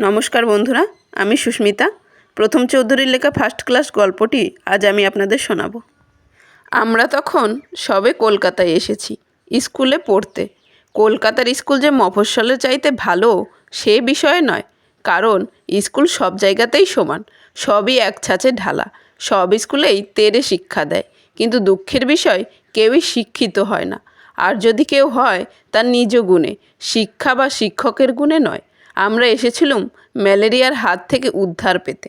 নমস্কার বন্ধুরা, আমি সুস্মিতা। প্রথম চৌধুরীর লেখা ফার্স্ট ক্লাস গল্পটি আজ আমি আপনাদের শোনাব। আমরা তখন সবে কলকাতায় এসেছি, স্কুলে পড়তে। কলকাতার স্কুল যে মফস্বলের চাইতে ভালো, সে বিষয়ে নয়। কারণ, স্কুল সব জায়গাতেই সমান, সবই এক ছাঁচে ঢালা। সব স্কুলেই তেরে শিক্ষা দেয়। কিন্তু দুঃখের বিষয়, কেউই শিক্ষিত হয় না। আর যদি কেউ হয় তার নিজ গুণে। শিক্ষা বা শিক্ষকের গুণে নয়। আমরা এসেছিলুম ম্যালেরিয়ার হাত থেকে উদ্ধার পেতে।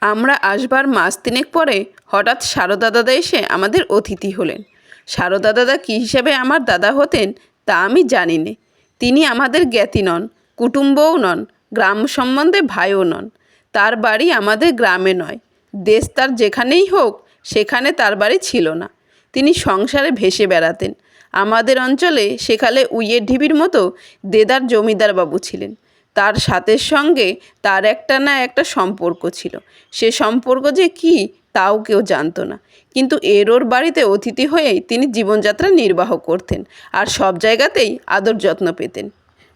আমরা আসবার মাস তিনেক পরে হঠাৎ সারদা দাদা এসে আমাদের অতিথি হলেন। সারদা দাদা কী হিসাবে আমার দাদা হতেন তা আমি জানি নে। তিনি আমাদের জ্ঞাতি নন, কুটুম্বও নন, গ্রাম সম্বন্ধে ভাইও নন। তার বাড়ি আমাদের গ্রামে নয়। দেশ তার যেখানেই হোক, সেখানে তার বাড়ি ছিল না। তিনি সংসারে ভেসে বেড়াতেন। আমাদের অঞ্চলে সেখানে উইয়ের ঢিবির মতো দেদার জমিদার বাবু ছিলেন। তার সাথে সঙ্গে তার একটা না একটা সম্পর্ক ছিল। সে সম্পর্ক যে কী, তাও কেউ জানতো না। কিন্তু এর ওর বাড়িতে অতিথি হয়েই তিনি জীবনযাত্রা নির্বাহ করতেন আর সব জায়গাতেই আদর যত্ন পেতেন।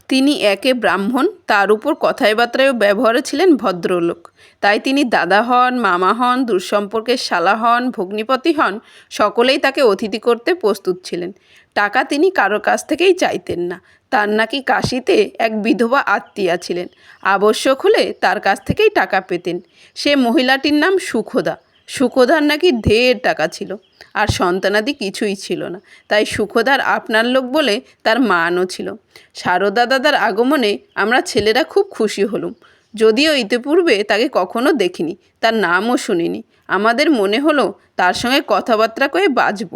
তিনি একে ব্রাহ্মণ, তার উপর কথায় বার্তায় ব্যবহারে ছিলেন ভদ্রলোক। তাই তিনি দাদা হন, মামা হন দূরসম্পর্কের শালা হন, ভগ্নিপতি হন, সকলেই তাকে অতিথি করতে প্রস্তুত ছিলেন। টাকা তিনি কারও কাছ থেকেই চাইতেন না। তার নাকি কাশিতে এক বিধবা আত্মীয়া ছিলেন। আবশ্যক হলে তার কাছ থেকেই টাকা পেতেন। সে মহিলাটির নাম সুখদা। সুখদার নাকি ঢের টাকা ছিল, আর সন্তানাদি কিছুই ছিল না। তাই সুখদার আপনার লোক বলে তার মানও ছিল। সারদা দাদার আগমনে আমরা ছেলেরা খুব খুশি হলুম। যদিও ইতিপূর্বে তাকে কখনো দেখিনি, তার নামও শুনিনি। আমাদের মনে হলো তার সঙ্গে কথাবার্তা কয়ে বাঁচব।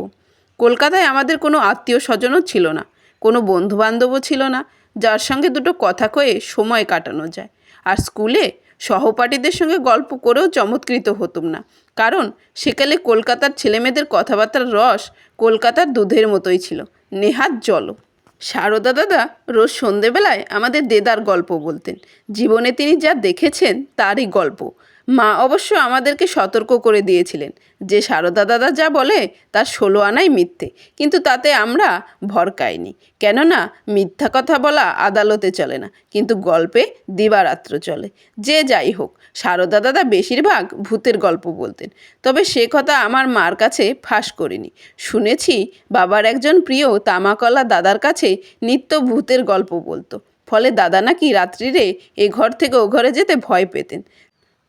কলকাতায় আমাদের কোনো আত্মীয় স্বজনও ছিল না, কোনো বন্ধুবান্ধবও ছিল না, যার সঙ্গে দুটো কথা কয়ে সময় কাটানো যায়। আর স্কুলে সহপাঠীদের সঙ্গে গল্প করেও চমৎকৃত হতুম না। কারণ সেকালে কলকাতার ছেলেমেয়েদের কথাবার্তার রস কলকাতার দুধের মতোই ছিল। নেহাত জল। সারদা দাদা রোজ সন্ধেবেলায় আমাদের দেদার গল্প বলতেন। জীবনে তিনি যা দেখেছেন, তারই গল্প। মা অবশ্য আমাদেরকে সতর্ক করে দিয়েছিলেন যে সারদা দাদা যা বলে তার ষোলো আনাই মিথ্যে, কিন্তু তাতে আমরা ভরকাইনি কেননা মিথ্যা কথা বলা আদালতে চলে না, কিন্তু গল্পে দিবারাত্র চলে। যে যাই হোক, সারদা দাদা বেশিরভাগ ভূতের গল্প বলতেন, তবে সে কথা আমার মার কাছে ফাঁস করিনি। শুনেছি বাবার একজন প্রিয় তামাকলা দাদার কাছে নিত্য ভূতের গল্প বলতো, ফলে দাদা নাকি রাত্রিরে এ ঘর থেকে ও ঘরে যেতে ভয় পেতেন।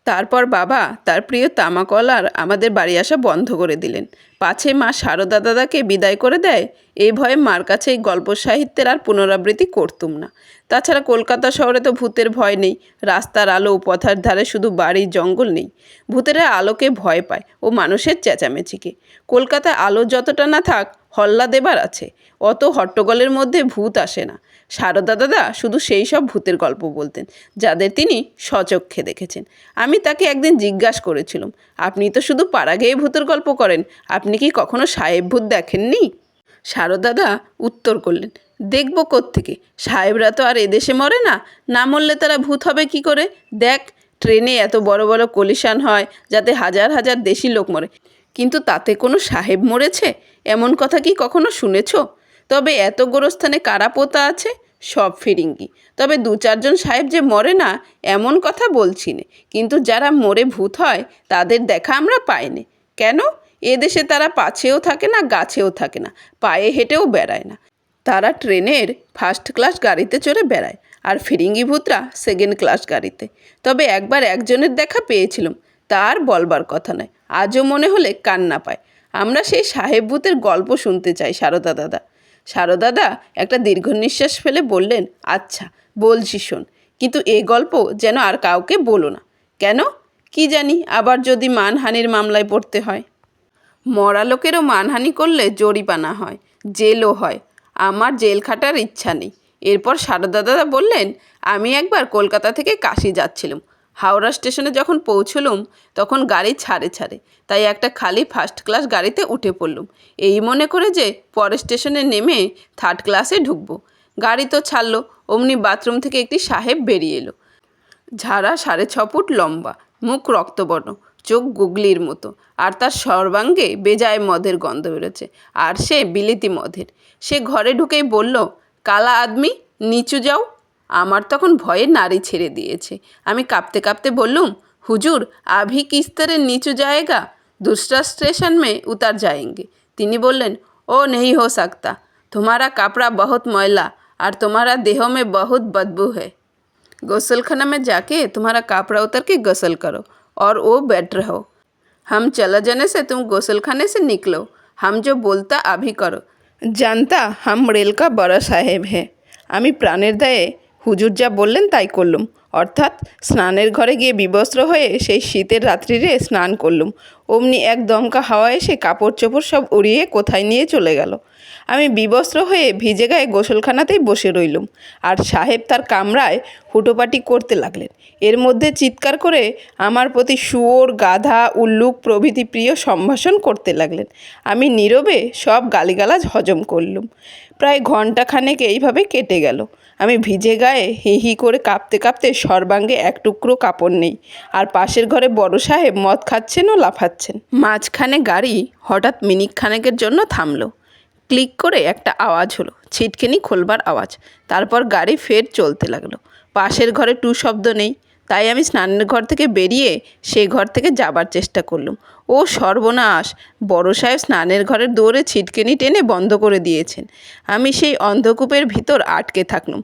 তারপর বাবা তার প্রিয় তামাকলার আমাদের বাড়ি আসা বন্ধ করে দিলেন। পাছে মা সারদা দাদাকে বিদায় করে দেয় এই ভয়ে মার কাছে এই গল্প সাহিত্যের আর পুনরাবৃত্তি করতুম না। তাছাড়া কলকাতা শহরে তো ভূতের ভয় নেই, রাস্তার আলো পথার ধারে শুধু বাড়ি জঙ্গল নেই। ভূতেরা আলোকে ভয় পায় ও মানুষের চেঁচামেচিকে। কলকাতায় আলো যতটা না থাক হল্লা দেবার আছে। অত হট্টগোলের মধ্যে ভূত আসে না। সারদা দাদা শুধু সেই সব ভূতের গল্প বলতেন, যাদের তিনি সচক্ষে দেখেছেন। আমি তাকে একদিন জিজ্ঞাসা করেছিলাম, আপনি তো শুধু পাড়া গেয়ে ভূতের গল্প করেন, আপনি কি কখনো সাহেব ভূত দেখেননি? সারদাদা উত্তর করলেন, দেখব কোত্থেকে? সাহেবরা তো আর এদেশে মরে না। না মরলে তারা ভূত হবে কি করে? দেখ, ট্রেনে এত বড় বড় কলিশান হয় যাতে হাজার হাজার দেশি লোক মরে। কিন্তু তাতে কোনো সাহেব মরেছে? এমন কথা কি কখনো শুনেছ? তবে এত গোরস্থানে কারা পোতা আছে? সব ফিরিঙ্গি। তবে দু চারজন সাহেব যে মরে না, এমন কথা বলছি নে। কিন্তু যারা মরে ভূত হয়, তাদের দেখা আমরা পাইনি কেন? এদেশে তারা পাছেও থাকে না, গাছেও থাকে না, পায়ে হেঁটেও বেড়ায় না। তারা ট্রেনের ফার্স্ট ক্লাস গাড়িতে চড়ে বেড়ায়, আর ফিরিঙ্গি ভূতরা সেকেন্ড ক্লাস গাড়িতে। তবে একবার একজনের দেখা পেয়েছিলাম। তার বলবার কথা নয়। আজও মনে হলে কান্না পায়। আমরা সেই সাহেব ভূতের গল্প শুনতে চাই, সারদা দাদা। সারদাদা একটা দীর্ঘ নিঃশ্বাস ফেলে বললেন আচ্ছা বলছি শোন, কিন্তু এ গল্প যেন আর কাউকে বলো না। কেন? কি জানি, আবার যদি মানহানির মামলায় পড়তে হয়। মরা লোকেরও মানহানি করলে জরিপানা হয়, জেলও হয়। আমার জেল খাটার ইচ্ছা নেই। এরপর সারদা দাদা বললেন, আমি একবার কলকাতা থেকে কাশি যাচ্ছিলাম। হাওড়া স্টেশনে যখন পৌঁছলুম, তখন গাড়ি ছাড়ে ছাড়ে, তাই একটা খালি ফার্স্ট ক্লাস গাড়িতে উঠে পড়লুম। এই মনে করে যে পরের স্টেশনে নেমে থার্ড ক্লাসে ঢুকবো। গাড়ি তো ছাড়লো, অমনি বাথরুম থেকে একটি সাহেব বেরিয়ে এলো। ঝাড়া সাড়ে ছ ফুট লম্বা, মুখ রক্তবর্ণ, চোখ গুগলির মতো, আর তার সর্বাঙ্গে বেজায় মদের গন্ধ বেরোচ্ছে, আর সে বিলিতি মদের। সে ঘরে ঢুকেই বলল, কালা আদমি, নিচু যাও। আমার তখন ভয়ে নাড়ি ছেড়ে দিয়েছে আমি কাঁপতে কাঁপতে বললুম হুজুর আভি কিস तरह नीचू जाएगा दूसरा स्टेशन में उतर जाएंगे তিনি বললেন ও नहीं हो सकता तुम्हारा कपड़ा बहुत मैला और तुम्हारा देह में बहुत बदबू है गौसलखाना में जाके तुम्हारा कपड़ा उतर के गसल करो और वो बैठ रहो हम चला जाने से तुम गौसलखाने से निकलो हम जो बोलता अभी करो জানতা হাম রেল কা বড় সাহেব হে আমি প্রাণের দায়ে হুজুর যা বললেন তাই করলুম। অর্থাৎ স্নানের ঘরে গিয়ে বিবস্ত্র হয়ে সেই শীতের রাত্রিরে স্নান করলুম। অমনি এক দমকা হাওয়া এসে কাপড় চোপড় সব উড়িয়ে কোথায় নিয়ে চলে গেল। আমি বিবস্ত্র হয়ে ভিজে গায়ে গোসলখানাতেই বসে রইলুম। আর সাহেব তার কামরায় হুটোপাটি করতে লাগলেন। এর মধ্যে চিৎকার করে আমার প্রতি শুয়োর, গাধা, উল্লুক প্রভৃতি প্রিয় সম্ভাষণ করতে লাগলেন। আমি নীরবে সব গালিগালাজ হজম করলুম। প্রায় ঘন্টাখানেক এইভাবে কেটে গেল। আমি ভিজে গায়ে হি হি করে কাঁপতে কাঁপতে সর্বাঙ্গে এক টুকরো কাপড় নেই। আর পাশের ঘরে বড় সাহেব মদ খাচ্ছেন ও মাঝখানে গাড়ি হঠাৎ মিনিট খানেকের জন্য থামলো। ক্লিক করে একটা আওয়াজ হলো, ছিটকেনি খোলবার আওয়াজ। তারপর গাড়ি ফের চলতে লাগল। পাশের ঘরে টু শব্দ নেই। তাই আমি স্নানের ঘর থেকে বেরিয়ে সেই ঘর থেকে যাবার চেষ্টা করলুম। ও সর্বনাশ, বড় সাহেব স্নানের ঘরের দৌড়ে ছিটকেনি টেনে বন্ধ করে দিয়েছেন। আমি সেই অন্ধকূপের ভিতর আটকে থাকলুম।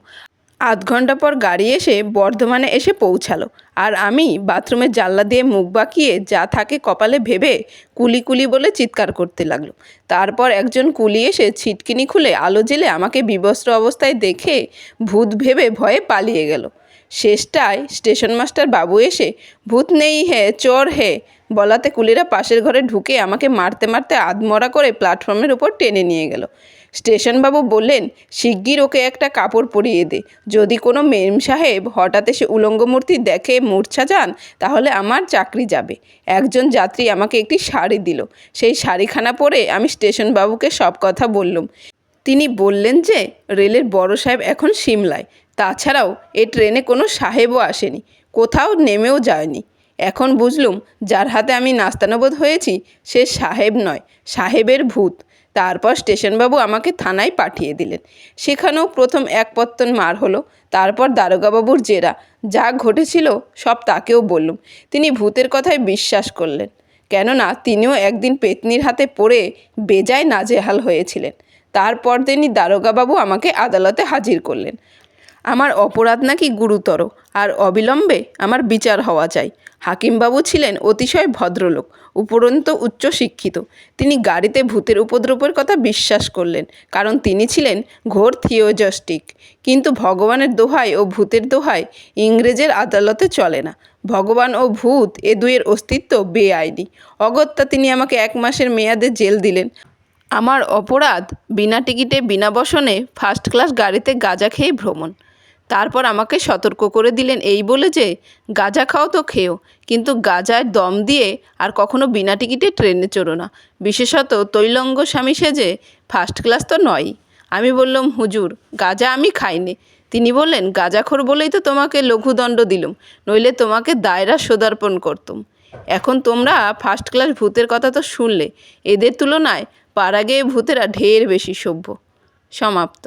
আধ ঘণ্টা পর গাড়ি এসে বর্ধমানে এসে পৌঁছালো। আর আমি বাথরুমের জানলা দিয়ে মুখ বাঁকিয়ে যা থাকে কপালে ভেবে কুলি কুলি বলে চিৎকার করতে লাগল। তারপর একজন কুলি এসে ছিটকিনি খুলে আলো জেলে আমাকে বিবস্ত্র অবস্থায় দেখে ভূত ভেবে ভয়ে পালিয়ে গেল। শেষটায় স্টেশন মাস্টার বাবু এসে, ভূত নেই হে, চোর হে! বলাতে কুলিরা পাশের ঘরে ঢুকে আমাকে মারতে মারতে আধমরা করে প্ল্যাটফর্মের উপর টেনে নিয়ে গেল। স্টেশনবাবু বললেন, শিগগির ওকে একটা কাপড় পরিয়ে দে। যদি কোনো মেম সাহেব হঠাৎ এসে উলঙ্গ মূর্তি দেখে মূর্ছা যান, তাহলে আমার চাকরি যাবে। একজন যাত্রী আমাকে একটি শাড়ি দিল। সেই শাড়িখানা পরে আমি স্টেশনবাবুকে সব কথা বললুম। তিনি বললেন যে, রেলের বড় সাহেব এখন সিমলায়। তাছাড়াও এ ট্রেনে কোনো সাহেবও আসেনি। কোথাও নেমেও যায়নি। এখন বুঝলুম যার হাতে আমি নাস্তানবোধ হয়েছি সে সাহেব নয়, সাহেবের ভূত। তারপর স্টেশনবাবু আমাকে থানায় পাঠিয়ে দিলেন। সেখানেও প্রথম এক পত্তন মার হলো, তারপর দারোগাবাবুর জেরা। যা ঘটেছিল সব তাকেও বললুম। তিনি ভূতের কথায় বিশ্বাস করলেন। কেননা তিনিও একদিন পেতনির হাতে পড়ে বেজায় নাজেহাল হয়েছিলেন। তারপর তিনি দারোগাবাবু আমাকে আদালতে হাজির করলেন। আমার অপরাধ নাকি গুরুতর? আর অবিলম্বে আমার বিচার হওয়া চাই। হাকিমবাবু ছিলেন অতিশয় ভদ্রলোক, উপরন্ত উচ্চশিক্ষিত তিনি গাড়িতে ভূতের উপদ্রবের কথা বিশ্বাস করলেন, কারণ তিনি ছিলেন ঘোর থিওজস্টিক। কিন্তু ভগবানের দোহাই ও ভূতের দোহাই ইংরেজের আদালতে চলে না। ভগবান ও ভূত এ দুয়ের অস্তিত্ব বেআইনি। অগত্যা তিনি আমাকে এক মাসের মেয়াদে জেল দিলেন। আমার অপরাধ বিনা টিকিটে, বিনা বসনে, ফার্স্ট ক্লাস গাড়িতে গাঁজা খেয়ে ভ্রমণ। তারপর আমাকে সতর্ক করে দিলেন এই বলে যে, গাঁজা খাও তো খেও, কিন্তু গাঁজায় দম দিয়ে আর কখনো বিনা টিকিটে ট্রেনে চড়ো না। বিশেষত তৈলঙ্গ স্বামী সেজে ফার্স্ট ক্লাস তো নয়ই। আমি বললাম, হুজুর, গাঁজা আমি খাইনি। তিনি বললেন, গাঁজাখোর বলেই তো তোমাকে লঘুদণ্ড দিলুম, নইলে তোমাকে দায়রা সোদার্পণ করতুম। এখন তোমরা ফার্স্ট ক্লাস ভূতের কথা তো শুনলে, এদের তুলনায় পাড়া গেয়ে ভূতেরা ঢের বেশি সভ্য। সমাপ্ত।